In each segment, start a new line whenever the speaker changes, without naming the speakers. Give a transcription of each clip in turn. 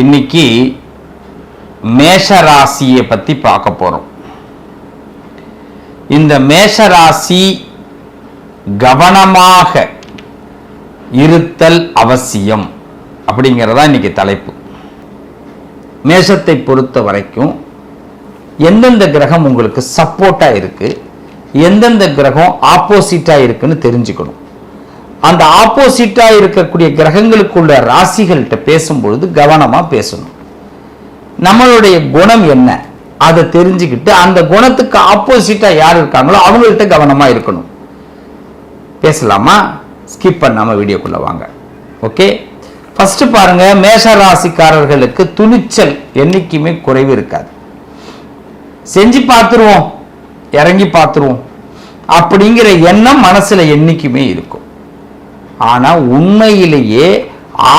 இன்னைக்கு மேஷ ராசியை பத்தி பார்க்க போறோம். இந்த மேஷ ராசி கவனமாக இருத்தல் அவசியம் அப்படிங்கிறதா இன்னைக்கு தலைப்பு. மேஷத்தை பொறுத்த வரைக்கும் எந்தெந்த கிரகம் உங்களுக்கு சப்போர்ட்டா இருக்கு எந்தெந்த கிரகம் ஆப்போசிட்டா இருக்குன்னு தெரிஞ்சுக்கணும். அந்த ஆப்போசிட்டா இருக்கக்கூடிய கிரகங்களுக்குள்ள ராசிகள்கிட்ட பேசும்பொழுது கவனமா பேசணும். நம்மளுடைய குணம் என்ன? அதை தெரிஞ்சுக்கிட்டு அந்த குணத்துக்கு ஆப்போசிட்டா யார் இருக்காங்களோ அவங்கள்ட்ட கவனமா இருக்கணும். பேசலாமா? ஸ்கிப் பண்ணாம வீடியோக்குள்ள வாங்க. ஓகே ஃபர்ஸ்ட் பாருங்க மேஷ ராசிக்காரர்களுக்கு துணிச்சல் என்னைக்குமே குறைவு இருக்காது. செஞ்சு பார்த்துருவோம் இறங்கி பார்த்துருவோம். அப்படிங்கிற எண்ணம் மனசுல என்னைக்குமே இருக்கும். ஆனால் உண்மையிலேயே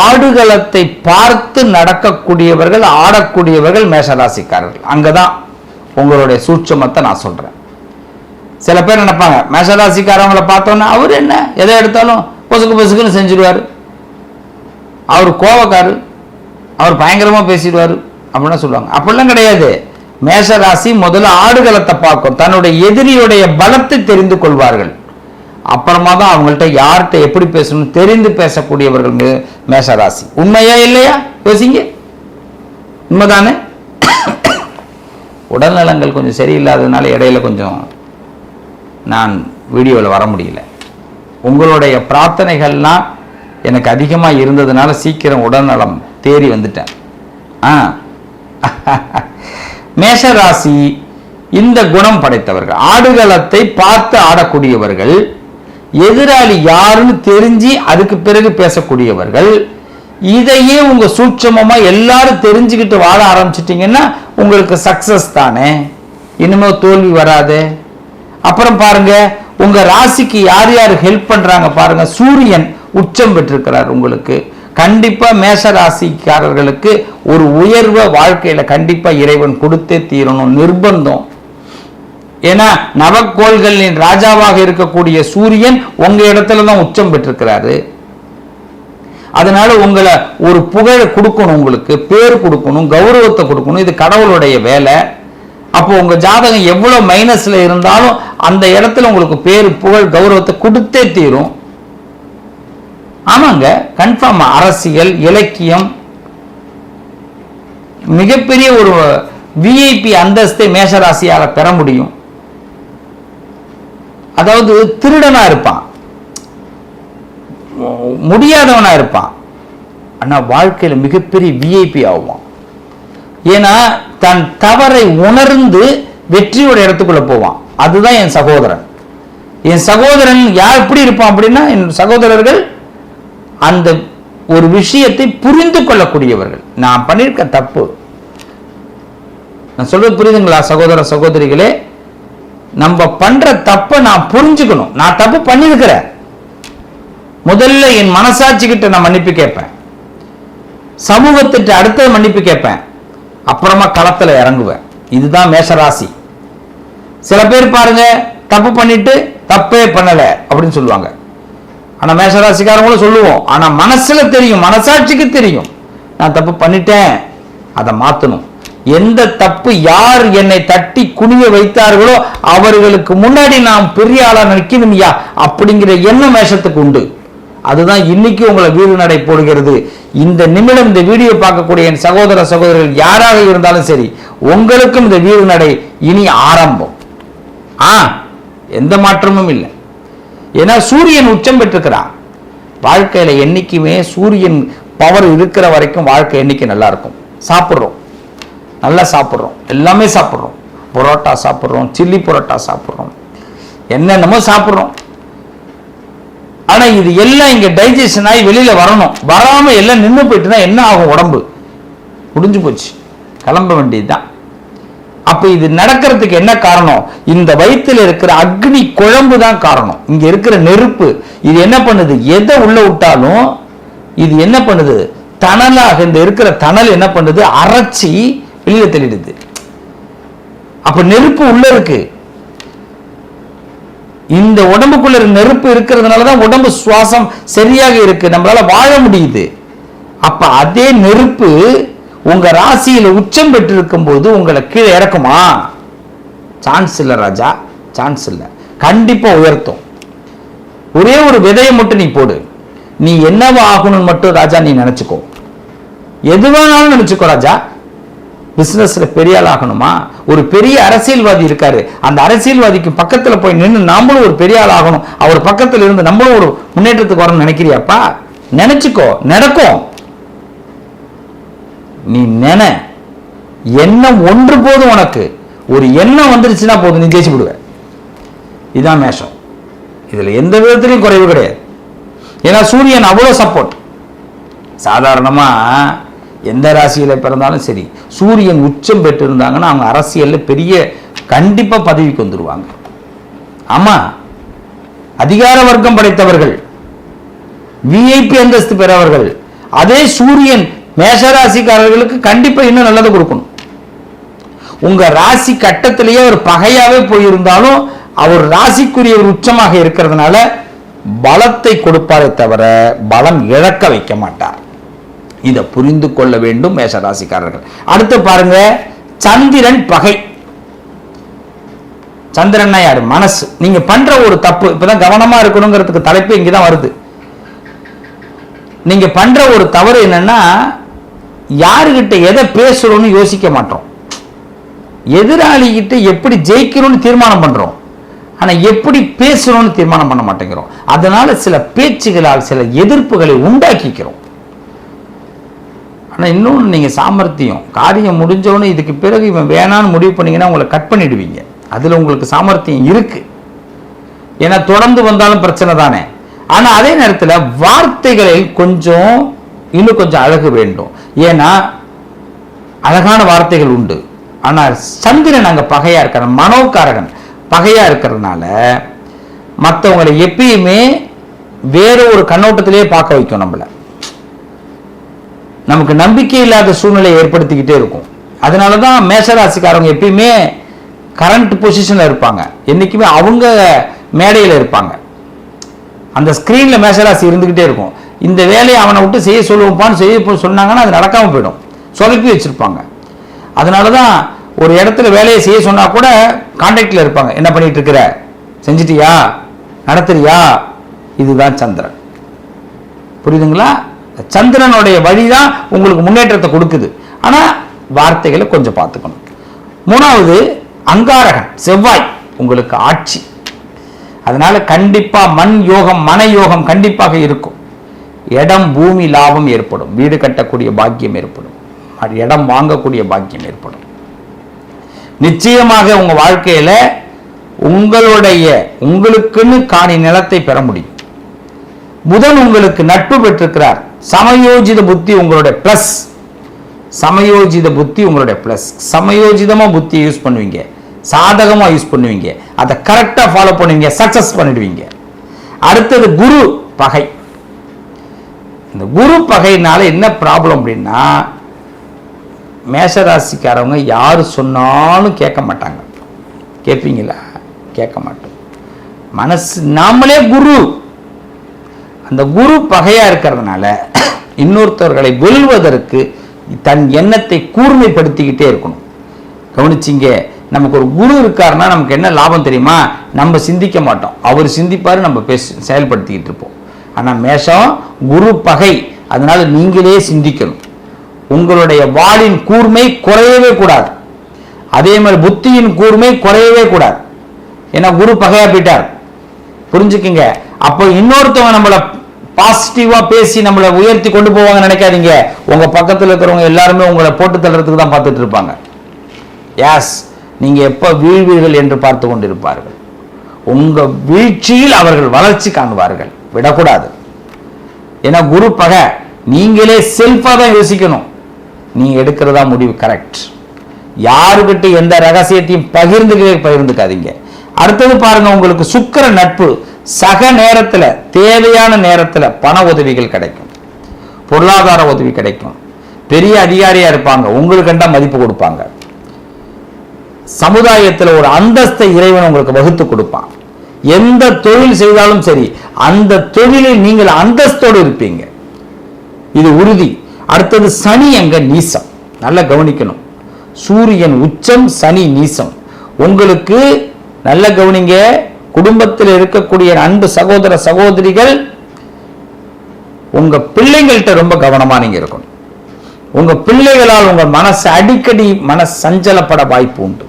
ஆடுகளத்தை பார்த்து நடக்கக்கூடியவர்கள் ஆடக்கூடியவர்கள் மேஷராசிக்காரர்கள். அங்கதான் உங்களுடைய சூட்சமத்தை நான் சொல்கிறேன் சில பேர் நினைப்பாங்க மேஷராசிக்காரவங்களை பார்த்தோன்னா அவர் என்ன எதை எடுத்தாலும் பொசுக்கு பொசுக்குன்னு செஞ்சிருவாரு. அவர் கோவக்காரு அவர் பயங்கரமாக பேசிடுவார் அப்படின்னா சொல்லுவாங்க. அப்படிலாம் கிடையாது. மேஷராசி முதல்ல ஆடுகளத்தை பார்க்கும். தன்னுடைய எதிரியுடைய பலத்தை தெரிந்து கொள்வார்கள். அப்புறமா தான் அவங்கள்ட்ட யார்கிட்ட எப்படி பேசணும் தெரிந்து பேசக்கூடியவர்கள் மே- மேஷராசி. உண்மையா இல்லையா? பேசிங்க. உண்மைதானே? உடல்நலங்கள் கொஞ்சம் சரியில்லாததுனால இடையில கொஞ்சம் நான் வீடியோவில் வர முடியல. உங்களுடைய பிரார்த்தனைகள்லாம் எனக்கு அதிகமாக இருந்ததுனால சீக்கிரம் உடல்நலம் தேறி வந்துட்டேன். ஆ. மேஷராசி இந்த குணம் படைத்தவர்கள். ஆடுகளத்தை பார்த்து ஆடக்கூடியவர்கள் எதிராளி யாருன்னு தெரிஞ்சு அதுக்கு பிறகு பேசக்கூடியவர்கள் இதையே உங்க சூட்சமமா எல்லாரும் தெரிஞ்சுக்கிட்டு வாழ ஆரம்பிச்சிட்டீங்கன்னா உங்களுக்கு சக்சஸ் தானே. இனிமே தோல்வி வராது. அப்புறம் பாருங்க உங்க ராசிக்கு யார் யார் ஹெல்ப் பண்றாங்க பாருங்க சூரியன் உச்சம் பெற்றிருக்கிறார் உங்களுக்கு. கண்டிப்பா மேஷ ராசிக்காரர்களுக்கு ஒரு உயர்வை வாழ்க்கையில கண்டிப்பா இறைவன் கொடுத்தே தீரணும் நிர்பந்தம். ஏன்னா நவக்கோள்களின் ராஜாவாக இருக்கக்கூடிய சூரியன் உங்க இடத்துல தான் உச்சம் பெற்றிருக்கிறாரு. அதனால உங்களை ஒரு புகழ் கொடுக்கணும் உங்களுக்கு பேர் கொடுக்கணும் கௌரவத்தை கொடுக்கணும் இது கடவுளுடைய வேலை. அப்போ உங்க ஜாதகம் எவ்வளவு மைனஸ்ல இருந்தாலும் அந்த இடத்துல உங்களுக்கு பேர் புகழ் கௌரவத்தை கொடுத்தே தீரும். ஆமாங்க கன்ஃபார்ம் அரசியல் இலக்கியம். மிகப்பெரிய ஒரு விஐபி அந்தஸ்தை மேஷராசியால பெற முடியும். அதாவது திருடனா இருப்பான். முடியாதவனா இருப்பான். ஆனா வாழ்க்கையில மிகப்பெரிய விஐபி ஆகுவான். ஏன்னா தன் தவறை உணர்ந்து வெற்றியோட இடத்துக்குள்ள போவான். அதுதான் என் சகோதரன். என் சகோதரன் யார் எப்படி இருப்பான் அப்படின்னா என் சகோதரர்கள் அந்த ஒரு விஷயத்தை புரிந்து கொள்ளக்கூடியவர்கள். நான் பண்ணியிருக்க தப்பு. நான் சொல்றது புரியுதுங்களா சகோதர சகோதரிகளே? நம்ம பண்ற தப்பை நான் புரிஞ்சுக்கணும். நான் தப்பு பண்ணியிருக்கிறேன். முதல்ல என் மனசாட்சிக்கிட்ட நான் மன்னிப்பு கேட்பேன். சமூகத்திட்ட அடுத்த மன்னிப்பு கேட்பேன். அப்புறமா களத்துல இறங்குவேன். இதுதான் மேஷராசி. சில பேர் பாருங்க தப்பு பண்ணிட்டு தப்பே பண்ணல அப்படின்னு சொல்லுவாங்க. ஆனா மேஷராசிக்காரங்களும் சொல்லுவோம். ஆனா மனசுல தெரியும் மனசாட்சிக்கு தெரியும். நான் தப்பு பண்ணிட்டேன். அதை மாத்தணும். எந்த தப்பு யார் என்னை தட்டி குனிய வைத்தார்களோ அவர்களுக்கு முன்னாடி நாம் பெரிய ஆளா நிற்கணும்யா அப்படிங்கிற எண்ணம் மேஷத்துக்கு உண்டு. அதுதான் இன்னைக்கு உங்களை வீடு நடை போடுகிறது. இந்த நிமிடம் இந்த வீடியோ பார்க்கக்கூடிய என் சகோதர சகோதரர்கள் யாராக இருந்தாலும் சரி உங்களுக்கும் இந்த வீடு நடை இனி ஆரம்பம். ஆ எந்த மாற்றமும் இல்லை. ஏன்னா சூரியன் உச்சம் பெற்றிருக்கிறான். வாழ்க்கையில என்னைக்குமே சூரியன் பவர் இருக்கிற வரைக்கும் வாழ்க்கை என்னைக்கு நல்லா இருக்கும். சாப்பிட்றோம். நல்லா சாப்பிட்றோம். எல்லாமே சாப்பிட்றோம். பரோட்டா சாப்பிட்றோம் சில்லி பரோட்டா சாப்பிட்றோம். என்னென்னமோ சாப்பிட்றோம். ஆனா இது எல்லாம் இங்க டைஜஷன் ஆகி வெளியில வரணும். வராம எல்லாம் நின்று போயிட்டுனா என்ன ஆகும் உடம்பு? முடிஞ்சு போச்சு. கிளம்ப வேண்டியதுதான். அப்ப இது நடக்கிறதுக்கு என்ன காரணம்? இந்த வயித்துல இருக்கிற அக்னி குழம்பு தான் காரணம். இங்க இருக்கிற நெருப்பு. இது என்ன பண்ணுது? எதை உள்ள விட்டாலும் இது என்ன பண்ணுது? தணலாக இந்த இருக்கிற தணல் என்ன பண்ணுது? அரைச்சி வெளியில தெளிடுது அப்ப நெருப்பு உள்ள இருக்கு. இந்த உடம்புக்குள்ள நெருப்பு இருக்கிறதுனால தான் உடம்பு சுவாசம் சரியாக இருக்கு. நம்மளால வாழ முடியுது. அப்ப அதே நெருப்பு உங்க ராசியில உச்சம் பெற்றிருக்கும் போது உங்களை கீழே இறக்குமா? சான்ஸ் இல்லை ராஜா சான்ஸ் இல்லை. கண்டிப்பா உயர்த்தும். ஒரே ஒரு விதையை மட்டும் நீ போடு. நீ என்னவா ஆகணும்னு மட்டும் ராஜா நீ நினைச்சுக்கோ. எது வேணாலும் நினைச்சுக்கோ ராஜா. பிசினஸ்ல பெரிய ஆள் ஆகணுமா? ஒரு பெரிய அரசியல்வாதி இருக்காரு. அந்த அரசியல்வாதிக்கு பக்கத்துல போய் நின்று நாமளும் ஒரு பெரிய ஆள் ஆகணும். அவர் பக்கத்துல இருந்து நம்மளும் ஒரு முன்னேற்றத்துக்கு வரணும்னு நினைக்கிறியாப்பா? நினைச்சுக்கோ. நடக்கும் நீ நின. எண்ணம் ஒன்று போதும் உனக்கு. ஒரு எண்ணம் வந்துருச்சுன்னா போதும். நீ ஜெயிச்சு விடுவ இதான் மேஷம். இதுல எந்த விதத்துலையும் குறைவு கிடையாது. ஏன்னா சூரியன் அவ்வளோ சப்போர்ட் சாதாரணமா எந்த ராசியில பிறந்தாலும் சரி சூரியன் உச்சம் பெற்று இருந்தாங்கன்னா அவங்க அரசியல்ல பெரிய கண்டிப்பா பதவிக்கு வந்துருவாங்க. ஆமா அதிகார வர்க்கம் படைத்தவர்கள் விஐபி அந்தஸ்து பெறவர்கள் அதே சூரியன் மேஷராசிக்காரர்களுக்கு கண்டிப்பா இன்னும் நல்லது கொடுக்கணும். உங்க ராசி கட்டத்திலேயே ஒரு பகையாவே போயிருந்தாலும் அவர் ராசிக்குரிய ஒரு உச்சமாக இருக்கிறதுனால பலத்தை கொடுப்பாரே தவிர பலம் இழக்க வைக்க மாட்டார். இதை புரிந்து கொள்ள வேண்டும் மேஷராசிக்காரர்கள். அடுத்து பாருங்க சந்திரன் பகை. சந்திரன்னா யாரு? மனசு. நீங்க பண்ற ஒரு தப்பு இப்பதான் கவனமா இருக்கணுங்கிறதுக்கு தலைப்பு இங்கதான் வருது. நீங்க பண்ற ஒரு தவறு என்னன்னா யாருகிட்ட எதை பேசுறோம்னு யோசிக்க மாட்டோம். எதிராளி கிட்ட எப்படி ஜெயிக்கிறோம்னு தீர்மானம் பண்றோம். ஆனா எப்படி பேசுறோம்னு தீர்மானம் பண்ண மாட்டேங்கிறோம். அதனால சில பேச்சுகளால் சில எதிர்ப்புகளை உண்டாக்கிக்கிறோம். ஆனால் இன்னொன்று நீங்கள் சாமர்த்தியம். காரியம் முடிஞ்சவொடனே இதுக்கு பிறகு இவன் வேணான்னு முடிவு பண்ணீங்கன்னா உங்களை கட் பண்ணிடுவீங்க. அதில் உங்களுக்கு சாமர்த்தியம் இருக்கு. ஏன்னா தொடர்ந்து வந்தாலும் பிரச்சனை தானே. ஆனால் அதே நேரத்தில் வார்த்தைகளில் கொஞ்சம் இன்னும் கொஞ்சம் அழகு வேண்டும். ஏன்னா அழகான வார்த்தைகள் உண்டு. ஆனால் சந்திரன் அங்கே பகையாக இருக்கிற மனோக்காரகன் பகையாக இருக்கிறதுனால மற்றவங்களை எப்பயுமே வேற ஒரு கண்ணோட்டத்திலே பார்க்க வைக்கும் நம்மளை. நமக்கு நம்பிக்கை இல்லாத சூழ்நிலையை ஏற்படுத்திக்கிட்டே இருக்கும். அதனால தான் மேசராசிக்காரவங்க எப்பயுமே கரண்ட் பொசிஷனில் இருப்பாங்க. என்னைக்குமே அவங்க மேடையில் இருப்பாங்க. அந்த ஸ்க்ரீனில் மேசராசி இருந்துக்கிட்டே இருக்கும். இந்த வேலையை அவனை விட்டு செய்ய சொல்லுவோம்ப்பான்னு செய்ய சொன்னாங்கன்னா அது நடக்காமல் போயிடும். சொதப்பி வச்சுருப்பாங்க. அதனால தான் ஒரு இடத்துல வேலையை செய்ய சொன்னால் கூட கான்டாக்டில் இருப்பாங்க. என்ன பண்ணிகிட்டு இருக்கிற? செஞ்சிட்டியா? நடத்துறியா? இதுதான் சந்திரன். புரியுதுங்களா? சந்திரனுடைய வழிதான் உங்களுக்கு முன்னேற்றத்தை கொடுக்குது. ஆனா வார்த்தைகளை கொஞ்சம் பார்த்துக்கணும். மூணாவது அங்காரகன் செவ்வாய் உங்களுக்கு ஆட்சி. அதனால கண்டிப்பா மண் யோகம் மன யோகம் கண்டிப்பாக இருக்கும். இடம் பூமி லாபம் ஏற்படும். வீடு கட்டக்கூடிய பாக்கியம் ஏற்படும். அது இடம் வாங்கக்கூடிய பாக்கியம் ஏற்படும். நிச்சயமாக உங்க வாழ்க்கையில உங்களுடைய உங்களுக்குன்னு காணி நிலத்தை பெற முடியும். புதன் உங்களுக்கு நட்பு பெற்றிருக்கிறார். சமயோஜித புத்தி உங்களுடைய பிளஸ் சமயோஜித புத்தி உங்களுடைய பிளஸ் சமயோஜிதமா புத்தி யூஸ் பண்ணுவீங்க. சாதகமா யூஸ் பண்ணுவீங்க. அதை கரெக்டா ஃபாலோ பண்ணுவீங்க. சக்சஸ் பண்ணிடுவீங்க. அடுத்தது குரு பகை. இந்த குரு பகையினால என்ன ப்ராப்ளம் அப்படின்னா மேஷராசிக்காரவங்க யார் சொன்னாலும் கேட்க மாட்டாங்க. கேட்பீங்களா? கேட்க மாட்டோம். மனசு நாமளே குரு. அந்த குரு பகையா இருக்கிறதுனால இன்னொருத்தவர்களை வெல்வதற்கு தன் எண்ணத்தை கூர்மைப்படுத்திக்கிட்டே இருக்கணும். கவனிச்சிங்க நமக்கு ஒரு குரு இருக்காருன்னா நமக்கு என்ன லாபம் தெரியுமா? நம்ம சிந்திக்க மாட்டோம். அவர் சிந்திப்பாரு நம்ம பேச செயல்படுத்திக்கிட்டு இருப்போம். ஆனா மேஷம் குரு பகை அதனால நீங்களே சிந்திக்கணும். உங்களுடைய வாளின் கூர்மை குறையவே கூடாது. அதே மாதிரி புத்தியின் கூர்மை குறையவே கூடாது. ஏன்னா குரு பகையா போயிட்டார். புரிஞ்சுக்குங்க. அப்போ இன்னொருத்தவங்க நம்மள பாசிட்டிவா பேசி நம்மளை உயர்த்தி கொண்டு போவாங்க நினைக்காதீங்க. உங்க பக்கத்தில் இருக்கிறவங்க எல்லாருமே உங்களை போட்டு தள்ளுறதுக்கு தான் பார்த்துட்டு இருப்பாங்க. யாஸ் நீங்க எப்ப வீழ்வீர்கள் என்று பார்த்து கொண்டிருப்பார்கள். உங்க வீழ்ச்சியில் அவர்கள் வளர்ச்சி காணுவார்கள். விடக்கூடாது. ஏன்னா குரு பகை நீங்களே செல்ஃபா தான் யோசிக்கணும். நீ எடுக்கிறதா முடிவு கரெக்ட் யாருக்கிட்ட எந்த ரகசியத்தையும் பகிர்ந்துக்கவே பகிர்ந்துக்காதீங்க. அடுத்தது பாருங்க உங்களுக்கு சுக்கிர நட்பு. சக நேரத்துல தேவையான நேரத்துல பண உதவிகள் கிடைக்கும். பொருளாதார உதவி கிடைக்கும். பெரிய அதிகாரியா இருப்பாங்க. உங்களுக்கு கண்டா மதிப்பு கொடுப்பாங்க. சமுதாயத்துல ஒரு அந்தஸ்தை இறைவன் உங்களுக்கு வகுத்து கொடுப்பான். எந்த தொழில் செய்தாலும் சரி அந்த தொழிலில் நீங்கள் அந்தஸ்தோடு இருப்பீங்க. இது உறுதி. அடுத்தது சனி எங்க நீசம். நல்லா கவனிக்கணும். சூரியன் உச்சம் சனி நீசம். உங்களுக்கு நல்ல கவனிங்க. குடும்பத்தில் இருக்கக்கூடிய அன்பு சகோதர சகோதரிகள் உங்க பிள்ளைங்கள்ட்ட ரொம்ப கவனமா நீங்க இருக்கணும். உங்க பிள்ளைகளால் உங்க மனசு அடிக்கடி மன சஞ்சலப்பட வாய்ப்பு உண்டு.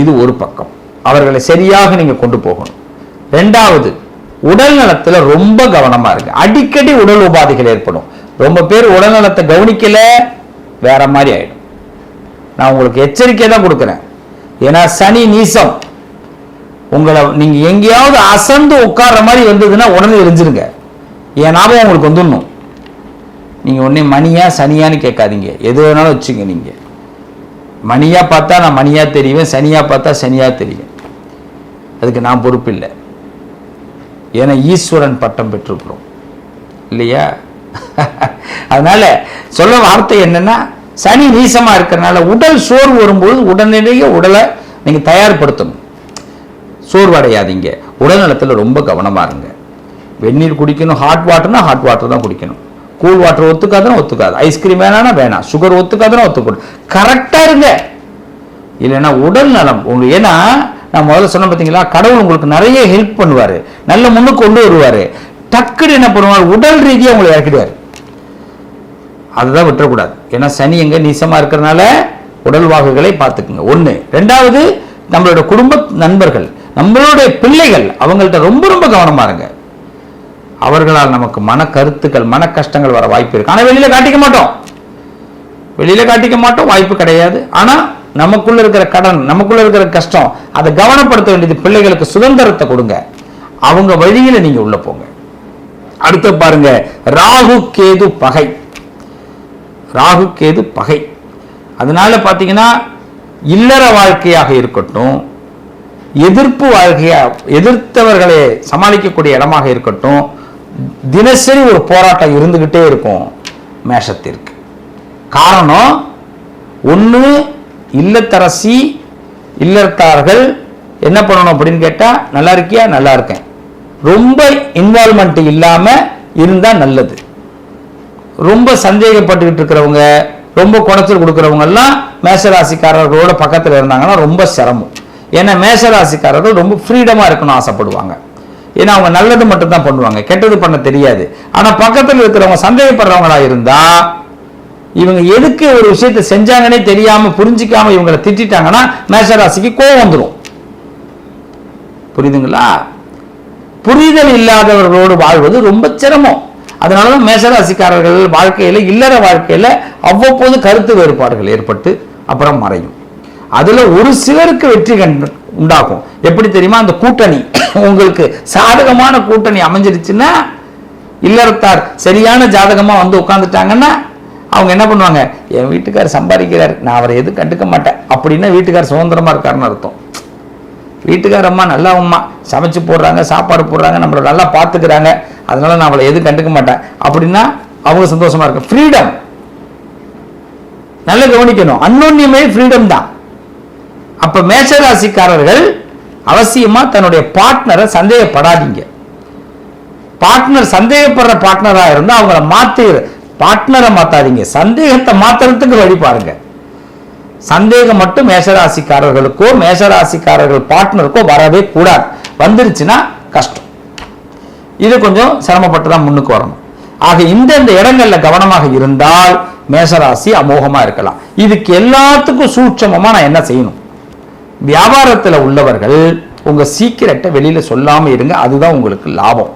இது ஒரு பக்கம். அவர்களை சரியாக நீங்க கொண்டு போகணும். ரெண்டாவது உடல் நலத்துல ரொம்ப கவனமா இருக்கு அடிக்கடி உடல் உபாதைகள் ஏற்படும். ரொம்ப பேர் உடல் நலத்தை கவனிக்கல வேற மாதிரி ஆயிடும். நான் உங்களுக்கு எச்சரிக்கை தான் கொடுக்குறேன். ஏன்னா சனி நீசம் உங்களை நீங்க எங்கேயாவது அசந்து உட்கார்ற மாதிரி வந்ததுன்னா உடனே எரிஞ்சிருங்க. என் ஞாபகம் உங்களுக்கு வந்துடணும். நீங்க உடனே மணியா சனியான்னு கேட்காதீங்க. எது வேணாலும் வச்சுங்க நீங்க. மணியா பார்த்தா நான் மணியா தெரிவேன் சனியா பார்த்தா சனியா தெரியும் அதுக்கு நான் பொறுப்பு இல்லை. ஏன்னா ஈஸ்வரன் பட்டம் பெற்றிருக்கிறோம். இல்லையா? அதனால சொல்ல வார்த்தை என்னன்னா சனி நீசமா இருக்கிறனால உடல் சோர்வு வரும்போது உடனடியே உடலை நீங்க தயார்படுத்தணும். சோர்வடையாதீங்க. உடல்நலத்தில் ரொம்ப கவனமா இருங்க. வெந்நீர் குடிக்கணும் ஹாட் வாட்டர்னா ஹாட் வாட்டர் தான் குடிக்கணும். கூல் வாட்டர் ஒத்துக்காதுன்னா ஒத்துக்காது. ஐஸ்கிரீம் வேணாம்னா வேணாம். சுகர் ஒத்துக்காதுன்னா ஒத்துக்கூடும் கரெக்டாக இருங்க. இல்லைன்னா உடல் நலம் உங்களுக்கு ஏன்னா நான் முதல்ல சொன்ன பார்த்தீங்களா? கடவுள் உங்களுக்கு நிறைய ஹெல்ப் பண்ணுவார். நல்ல முன்னுக்கு கொண்டு வருவார். டக்குன்னு என்ன பண்ணுவார்? உடல் ரீதியாக உங்களை இறக்கிடுவார். அதுதான் விட்டுறக்கூடாது. ஏன்னா சனி எங்க நீசமாக இருக்கிறனால உடல் வாகுகளை பார்த்துக்குங்க. ஒன்று ரெண்டாவது நம்மளோட குடும்ப நண்பர்கள். நம்மளுடைய பிள்ளைகள் அவங்கள்ட்ட ரொம்ப ரொம்ப கவனமா இருங்க. அவர்களால் நமக்கு மன கருத்துக்கள் மன கஷ்டங்கள் வர வாய்ப்பு இருக்கு. ஆனா வெளியில காட்டிக்க மாட்டோம். வெளியில காட்டிக்க மாட்டோம் வாய்ப்பு கிடையாது. ஆனா நமக்குள்ள இருக்கிற கடன் நமக்குள்ள இருக்கிற கஷ்டம் அதை கவனப்படுத்த வேண்டியது பிள்ளைகளுக்கு சுதந்திரத்தை கொடுங்க. அவங்க வழியில நீங்க உள்ள போங்க. அடுத்து பாருங்க ராகு கேது பகை. ராகு கேது பகை. அதனால பாத்தீங்கன்னா இல்லற வாழ்க்கையாக இருக்கட்டும் எதிர்ப்பு வாழ்க்கையா எதிர்த்தவர்களை சமாளிக்கக்கூடிய இடமாக இருக்கட்டும் தினசரி ஒரு போராட்டம் இருந்துகிட்டே இருக்கும் மேஷத்திற்கு. காரணம் ஒன்று இல்லத்தரசி இல்லத்தார்கள் என்ன பண்ணணும் அப்படின்னு கேட்டால் நல்லா இருக்கியா? நல்லா இருக்கேன். ரொம்ப இன்வால்மெண்ட் இல்லாமல் இருந்தால் நல்லது. ரொம்ப சந்தேகப்பட்டுக்கிட்டு இருக்கிறவங்க ரொம்ப குணத்தில் கொடுக்குறவங்க எல்லாம் பக்கத்தில் இருந்தாங்கன்னா ரொம்ப சிரமம். ஏன்னா மேஷராசிக்காரர்கள் ரொம்ப ஃப்ரீடமா இருக்கணும் ஆசைப்படுவாங்க. ஏன்னா அவங்க நல்லது மட்டும் தான் பண்ணுவாங்க. கெட்டது பண்ண தெரியாது. ஆனா பக்கத்துல இருக்கிறவங்க சந்தேகப்படுறவங்களா இருந்தா இவங்க எதுக்கு ஒரு விஷயத்தை செஞ்சாங்கன்னே தெரியாம புரிஞ்சிக்காமல் இவங்களை திட்டிட்டாங்கன்னா மேஷராசிக்கு கோவம் வந்துடும் புரியுதுங்களா? புரிதல் இல்லாதவர்களோடு வாழ்வது ரொம்ப சிரமம். அதனால தான் மேஷராசிக்காரர்கள் வாழ்க்கையில இல்லற வாழ்க்கையில அவ்வப்போது கருத்து வேறுபாடுகள் ஏற்பட்டு அப்புறம் மறையும். அதுல ஒரு சிலருக்கு வெற்றி கண்டு உண்டாகும். எப்படி தெரியுமா? அந்த கூட்டணி. உங்களுக்கு சாதகமான கூட்டணி அமைஞ்சிருச்சுன்னா இல்லறத்தார் சரியான ஜாதகமா வந்து உட்காந்துட்டாங்கன்னா அவங்க என்ன பண்ணுவாங்க? என் வீட்டுக்காரர் சம்பாதிக்கிறார். நான் அவரை எதுவும் கண்டுக்க மாட்டேன். அப்படின்னா வீட்டுக்கார் சுதந்திரமா இருக்காருன்னு அர்த்தம். வீட்டுக்கார அம்மா நல்ல அம்மா. சமைச்சு போடுறாங்க சாப்பாடு போடுறாங்க நம்மளை நல்லா பார்த்துக்கிறாங்க. அதனால நான் அவளை எதுவும் கண்டுக்க மாட்டேன். அப்படின்னா அவங்க சந்தோஷமா இருக்கும் ஃப்ரீடம் நல்லா கவனிக்கணும். அன்னோன்யமே ஃப்ரீடம் தான். அப்ப மேஷராசிக்காரர்கள் அவசியமா தன்னுடைய பார்ட்னரை சந்தேகப்படாதீங்க. பார்ட்னர் சந்தேகப்படுற பார்ட்னரா இருந்தா அவங்கள மாத்தி பார்ட்னரை மாத்தாதீங்க. சந்தேகத்தை மாத்துறதுக்கு வழி பாருங்க. சந்தேகம் மட்டும் மேஷராசிக்காரர்களுக்கோ மேஷராசிக்காரர்கள் பார்ட்னருக்கோ வரவே கூடாது. வந்துருச்சுன்னா கஷ்டம். இது கொஞ்சம் சிரமப்பட்டு தான் முன்னுக்கு வரணும். ஆக இந்தந்த இடங்கள்ல கவனமாக இருந்தால் மேஷராசி அமோகமா இருக்கலாம். இதுக்கு எல்லாத்துக்கும் சூட்சமமா நான் என்ன செய்யணும்? வியாபாரத்தில் உள்ளவர்கள் உங்க சீக்கிரட்டை வெளியில சொல்லாமல் இருங்க அதுதான் உங்களுக்கு லாபம்.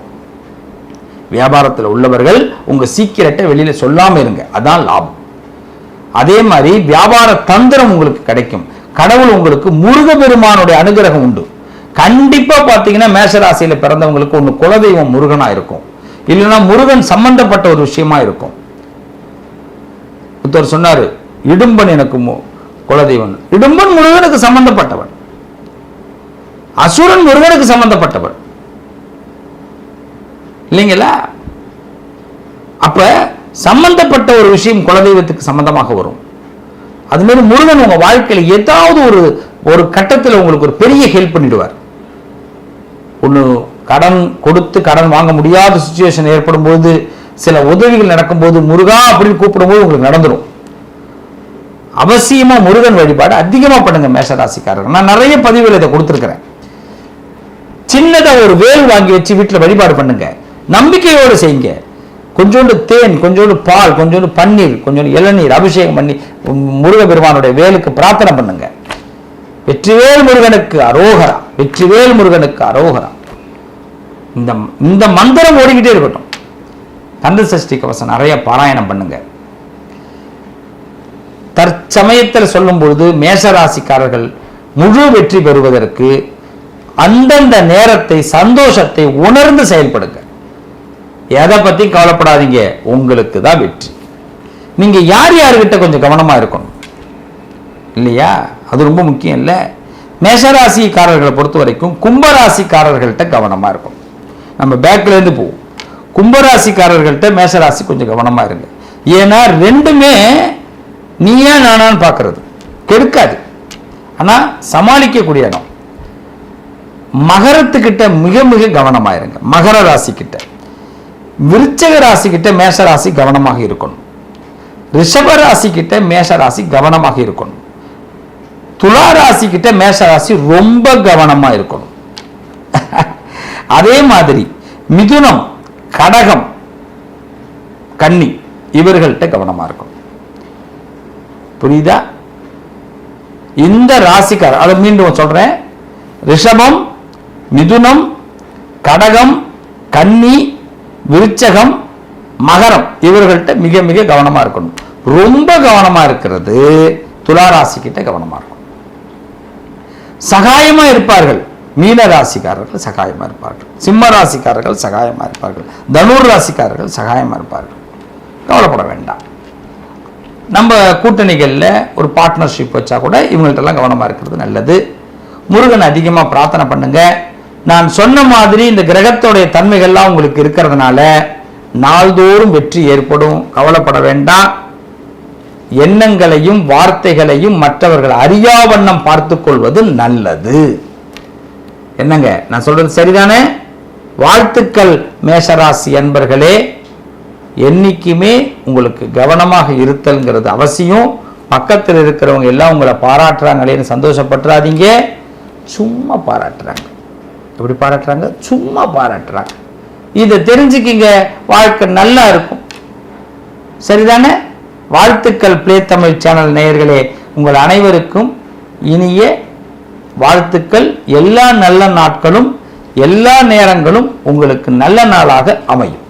வியாபாரத்தில் உள்ளவர்கள் உங்க சீக்கிரட்டை வெளியில சொல்லாமல் இருங்க அதான் லாபம். அதே மாதிரி வியாபார தந்திரம் உங்களுக்கு கிடைக்கும். கடவுள் உங்களுக்கு முருக பெருமானுடைய அனுகிரகம் உண்டு. கண்டிப்பாக பார்த்தீங்கன்னா மேஷராசியில் பிறந்தவங்களுக்கு ஒன்று குலதெய்வம் முருகனாக இருக்கும். இல்லைன்னா முருகன் சம்பந்தப்பட்ட ஒரு விஷயமா இருக்கும். ஒருத்தர் சொன்னாரு இடும்பன் எனக்கு மு- குலதெய்வம் இடும்பன் முருகனுக்கு சம்பந்தப்பட்டவன். அசுரன் முருகனுக்கு சம்பந்தப்பட்டவன். இல்லைங்களா? அப்ப சம்பந்தப்பட்ட ஒரு விஷயம் குலதெய்வத்துக்கு சம்பந்தமாக வரும். அது மாதிரி முருகன் உங்க வாழ்க்கையில ஏதாவது ஒரு ஒரு கட்டத்தில் உங்களுக்கு ஒரு பெரிய ஹெல்ப் பண்ணிடுவார். ஒன்று கடன் கொடுத்து கடன் வாங்க முடியாத சுச்சுவேஷன் ஏற்படும் போது சில உதவிகள் நடக்கும்போது முருகா அப்படின்னு கூப்பிடும்போது உங்களுக்கு நடந்துடும் அவசியமா முருகன் வழிபாடு அதிகமா பண்ணுங்க மேஷராசிக்காரர்கள். நான் நிறைய பதிவுகள் இதை கொடுத்துருக்கிறேன். சின்னதா ஒரு வேல் வாங்கி வச்சு வீட்டில் வழிபாடு பண்ணுங்க. நம்பிக்கையோடு செய்யுங்க. கொஞ்சோண்டு தேன் கொஞ்சோண்டு பால் கொஞ்சோண்டு பன்னீர் கொஞ்சோண்டு இளநீர் அபிஷேகம் பண்ணி முருக பெருமானுடைய வேலுக்கு பிரார்த்தனை பண்ணுங்க. வெற்றிவேல் முருகனுக்கு அரோகரா. வெற்றிவேல் முருகனுக்கு அரோகரா. இந்த இந்த மந்திரம் ஓடிக்கிட்டே இருக்கட்டும். கந்த சஷ்டி கவசம் நிறைய பாராயணம் பண்ணுங்க. தற்சமயத்தில் சொல்லும் பொழுது மேஷராசிக்காரர்கள் முழு வெற்றி பெறுவதற்கு அந்தந்த நேரத்தை சந்தோஷத்தை உணர்ந்து செயல்படுங்க. எதை பத்தி கவலைப்படாதீங்க உங்களுக்கு தான் வெற்றி. நீங்க யார் யார்கிட்ட கொஞ்சம் கவனமா இருக்கணும்? இல்லையா? அது ரொம்ப முக்கியம் இல்லை. மேஷராசிக்காரர்களை பொறுத்த வரைக்கும் கும்பராசிக்காரர்கள்ட்ட கவனமா இருக்கும் நம்ம பேக்ல இருந்து போவோம். கும்பராசிக்காரர்கள்ட்ட மேஷராசி கொஞ்சம் கவனமா இருங்க. ஏன்னா ரெண்டுமே நீயா நானான்னு பார்க்கறது. கெடுக்காது. ஆனா சமாளிக்கக்கூடிய இடம். மகரத்துக்கிட்ட மிக மிக கவனமாயிருங்க. மகர ராசிக்கிட்ட. விருச்சக ராசி கிட்ட மேஷ ராசி கவனமாக இருக்கணும். ரிஷப ராசி கிட்ட மேஷ ராசி கவனமாக இருக்கணும். துலா ராசிக்கிட்ட கிட்ட மேஷ ராசி ரொம்ப கவனமா இருக்கணும். அதே மாதிரி மிதுனம் கடகம் கன்னி இவர்கள்ட்ட கவனமா இருக்கணும். புரியுதா? இந்த ராசிக்கார் அதை மீண்டும் சொல்றேன். ரிஷபம் மிதுனம் கடகம் கன்னி விருச்சகம் மகரம் இவர்கள்ட்ட மிக மிக கவனமா இருக்கணும். ரொம்ப கவனமா இருக்கிறது துலா ராசி கிட்ட கவனமா இருக்கும் சகாயமா இருப்பார்கள். மீன ராசிக்காரர்கள் சகாயமா இருப்பார்கள். சிம்ம ராசிக்காரர்கள் சகாயமா இருப்பார்கள். தனுர் ராசிக்காரர்கள் சகாயமா இருப்பார்கள். கவலைப்பட வேண்டாம். நம்ம கூட்டணிகளில் ஒரு பார்ட்னர்ஷிப் வச்சா கூட இவங்கள்ட்டெல்லாம் கவனமாக இருக்கிறது நல்லது. முருகன் அதிகமாக பிரார்த்தனை பண்ணுங்க. நான் சொன்ன மாதிரி இந்த கிரகத்தோடைய தன்மைகள்லாம் உங்களுக்கு இருக்கிறதுனால நாள்தோறும் வெற்றி ஏற்படும். கவலைப்பட வேண்டாம். எண்ணங்களையும் வார்த்தைகளையும் மற்றவர்கள் அறியாவண்ணம் பார்த்து கொள்வது நல்லது. என்னங்க? நான் சொல்றது சரிதானே? வாழ்த்துக்கள் மேஷராசி என்பர்களே என்னைக்குமே உங்களுக்கு கவனமாக இருத்தல்ங்கிறது அவசியம். பக்கத்தில் இருக்கிறவங்க எல்லாம் உங்களை பாராட்டுறாங்களேன்னு சந்தோஷப்பட்டுறாதீங்க. சும்மா பாராட்டுறாங்க. எப்படி பாராட்டுறாங்க? சும்மா பாராட்டுறாங்க. இதை தெரிஞ்சுக்கிங்க. வாழ்க்கை நல்லா இருக்கும். சரிதானே? வாழ்த்துக்கள் பிளே தமிழ் சேனல் நேயர்களே. உங்கள் அனைவருக்கும் இனிய வாழ்த்துக்கள். எல்லா நல்ல நாட்களும் எல்லா நேரங்களும் உங்களுக்கு நல்ல நாளாக அமையும்.